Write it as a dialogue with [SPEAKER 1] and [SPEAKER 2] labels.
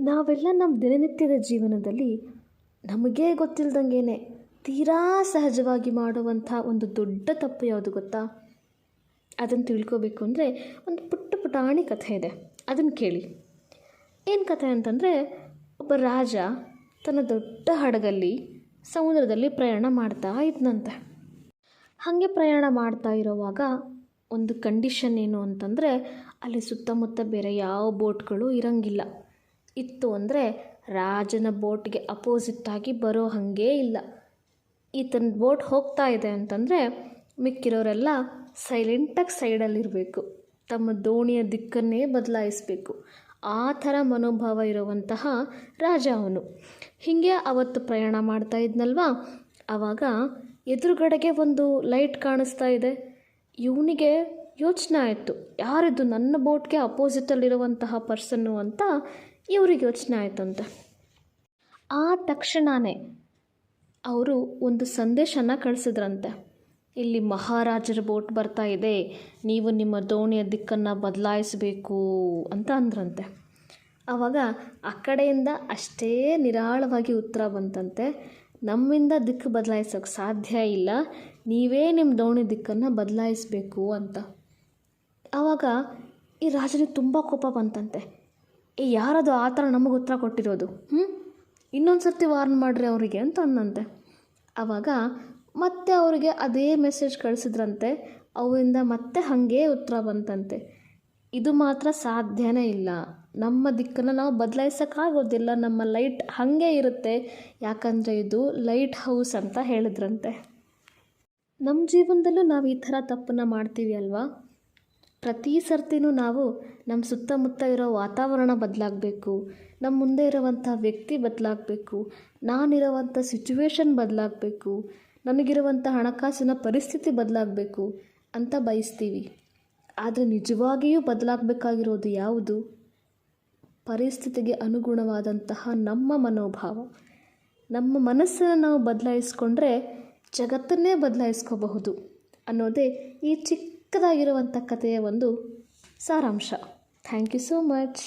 [SPEAKER 1] ನಾವೆಲ್ಲ ನಮ್ಮ ದಿನನಿತ್ಯದ ಜೀವನದಲ್ಲಿ ನಮಗೇ ಗೊತ್ತಿಲ್ದಂಗೆ ತೀರಾ ಸಹಜವಾಗಿ ಮಾಡುವಂಥ ಒಂದು ದೊಡ್ಡ ತಪ್ಪು ಯಾವುದು ಗೊತ್ತಾ? ಅದನ್ನು ತಿಳ್ಕೋಬೇಕು ಅಂದರೆ ಒಂದು ಪುಟ್ಟ ಪುಟಾಣಿ ಕಥೆ ಇದೆ. ಅದನ್ನು ಕೇಳಿ. ಏನು ಕಥೆ ಅಂತಂದರೆ ಒಬ್ಬ ರಾಜ ತನ್ನ ದೊಡ್ಡ ಹಡಗಲ್ಲಿ ಸಮುದ್ರದಲ್ಲಿ ಪ್ರಯಾಣ ಮಾಡ್ತಾ ಇದ್ನಂತೆ. ಹಾಗೆ ಪ್ರಯಾಣ ಮಾಡ್ತಾ ಇರೋವಾಗ ಒಂದು ಕಂಡೀಷನ್ ಏನು ಅಂತಂದರೆ ಅಲ್ಲಿ ಸುತ್ತಮುತ್ತ ಬೇರೆ ಯಾವ ಬೋಟ್ಗಳು ಇರಂಗಿಲ್ಲ. ಇತ್ತು ಅಂದರೆ ರಾಜನ ಬೋಟ್ಗೆ ಅಪೋಸಿಟ್ಟಾಗಿ ಬರೋ ಹಾಗೇ ಇಲ್ಲ. ಈತನ ಬೋಟ್ ಹೋಗ್ತಾ ಇದೆ ಅಂತಂದರೆ ಮಿಕ್ಕಿರೋರೆಲ್ಲ ಸೈಲೆಂಟಾಗಿ ಸೈಡಲ್ಲಿರಬೇಕು ತಮ್ಮ ದೋಣಿಯ ದಿಕ್ಕನ್ನೇ ಬದಲಾಯಿಸಬೇಕು. ಆ ಥರ ಮನೋಭಾವ ಇರುವಂತಹ ರಾಜ ಅವನು. ಹೀಗೆ ಅವತ್ತು ಪ್ರಯಾಣ ಮಾಡ್ತಾ ಇದ್ನಲ್ವಾ? ಆವಾಗ ಎದುರುಗಡೆಗೆ ಒಂದು ಲೈಟ್ ಕಾಣಿಸ್ತಾ ಇದೆ. ಇವನಿಗೆ ಯೋಚನೆ ಆಯಿತು. ಯಾರಿದು ನನ್ನ ಬೋಟ್ಗೆ ಅಪೋಸಿಟಲ್ಲಿರುವಂತಹ ಪರ್ಸನ್ನು ಅಂತ ಇವ್ರಿಗೆ ಯೋಚನೆ ಆಯ್ತಂತೆ. ಆ ತಕ್ಷಣವೇ ಅವರು ಒಂದು ಸಂದೇಶನ ಕಳಿಸಿದ್ರಂತೆ. ಇಲ್ಲಿ ಮಹಾರಾಜರ ಬೋಟ್ ಬರ್ತಾ ಇದೆ, ನೀವು ನಿಮ್ಮ ದೋಣಿಯ ದಿಕ್ಕನ್ನು ಬದಲಾಯಿಸಬೇಕು ಅಂತ ಅಂದ್ರಂತೆ. ಆವಾಗ ಆ ಕಡೆಯಿಂದ ಅಷ್ಟೇ ನಿರಾಳವಾಗಿ ಉತ್ತರ ಬಂತಂತೆ. ನಮ್ಮಿಂದ ದಿಕ್ಕು ಬದಲಾಯಿಸೋಕೆ ಸಾಧ್ಯ ಇಲ್ಲ, ನೀವೇ ನಿಮ್ಮ ದೋಣಿ ದಿಕ್ಕನ್ನು ಬದಲಾಯಿಸಬೇಕು ಅಂತ. ಆವಾಗ ಈ ರಾಜನಿಗೆ ತುಂಬ ಕೋಪ ಬಂತಂತೆ. ಏ, ಯಾರದು ಆ ಥರ ನಮಗೆ ಉತ್ತರ ಕೊಟ್ಟಿರೋದು? ಹ್ಞೂ ಇನ್ನೊಂದು ಸರ್ತಿ ವಾರ್ನ್ ಮಾಡಿರಿ ಅವರಿಗೆ ಅಂತ ಅಂದಂತೆ ಆವಾಗ ಮತ್ತೆ ಅವರಿಗೆ ಅದೇ ಮೆಸೇಜ್ ಕಳಿಸಿದ್ರಂತೆ. ಅವರಿಂದ ಮತ್ತೆ ಹಾಗೇ ಉತ್ತರ ಬಂತಂತೆ. ಇದು ಮಾತ್ರ ಸಾಧ್ಯನೇ ಇಲ್ಲ. ನಮ್ಮ ದಿಕ್ಕನ್ನು ನಾವು ಬದಲಾಯಿಸೋಕ್ಕಾಗೋದಿಲ್ಲ. ನಮ್ಮ ಲೈಟ್ ಹಾಗೆ ಇರುತ್ತೆ. ಯಾಕಂದರೆ ಇದು ಲೈಟ್ ಹೌಸ್ ಅಂತ ಹೇಳಿದ್ರಂತೆ. ನಮ್ಮ ಜೀವನದಲ್ಲೂ ನಾವು ಈ ಥರ ತಪ್ಪನ್ನು ಮಾಡ್ತೀವಿ ಅಲ್ವಾ? ಪ್ರತಿ ಸರ್ತಿನೂ ನಾವು ನಮ್ಮ ಸುತ್ತಮುತ್ತ ಇರೋ ವಾತಾವರಣ ಬದಲಾಗಬೇಕು ನಮ್ಮ ಮುಂದೆ ಇರುವಂಥ ವ್ಯಕ್ತಿ ಬದಲಾಗಬೇಕು, ನಾನಿರುವಂಥ ಸಿಚುವೇಶನ್ ಬದಲಾಗಬೇಕು ನನಗಿರುವಂಥ ಹಣಕಾಸಿನ ಪರಿಸ್ಥಿತಿ ಬದಲಾಗಬೇಕು ಅಂತ ಬಯಸ್ತೀವಿ. ಆದರೆ ನಿಜವಾಗಿಯೂ ಬದಲಾಗಬೇಕಾಗಿರೋದು ಯಾವುದು? ಪರಿಸ್ಥಿತಿಗೆ ಅನುಗುಣವಾದಂತಹ ನಮ್ಮ ಮನೋಭಾವ. ನಮ್ಮ ಮನಸ್ಸನ್ನು ನಾವು ಬದಲಾಯಿಸ್ಕೊಂಡ್ರೆ ಜಗತ್ತನ್ನೇ ಬದಲಾಯಿಸ್ಕೋಬಹುದು ಅನ್ನೋದೇ ಈ ಚಿಕ್ಕದಾಗಿರುವಂಥ ಕಥೆಯ ಒಂದು ಸಾರಾಂಶ. Thank you so much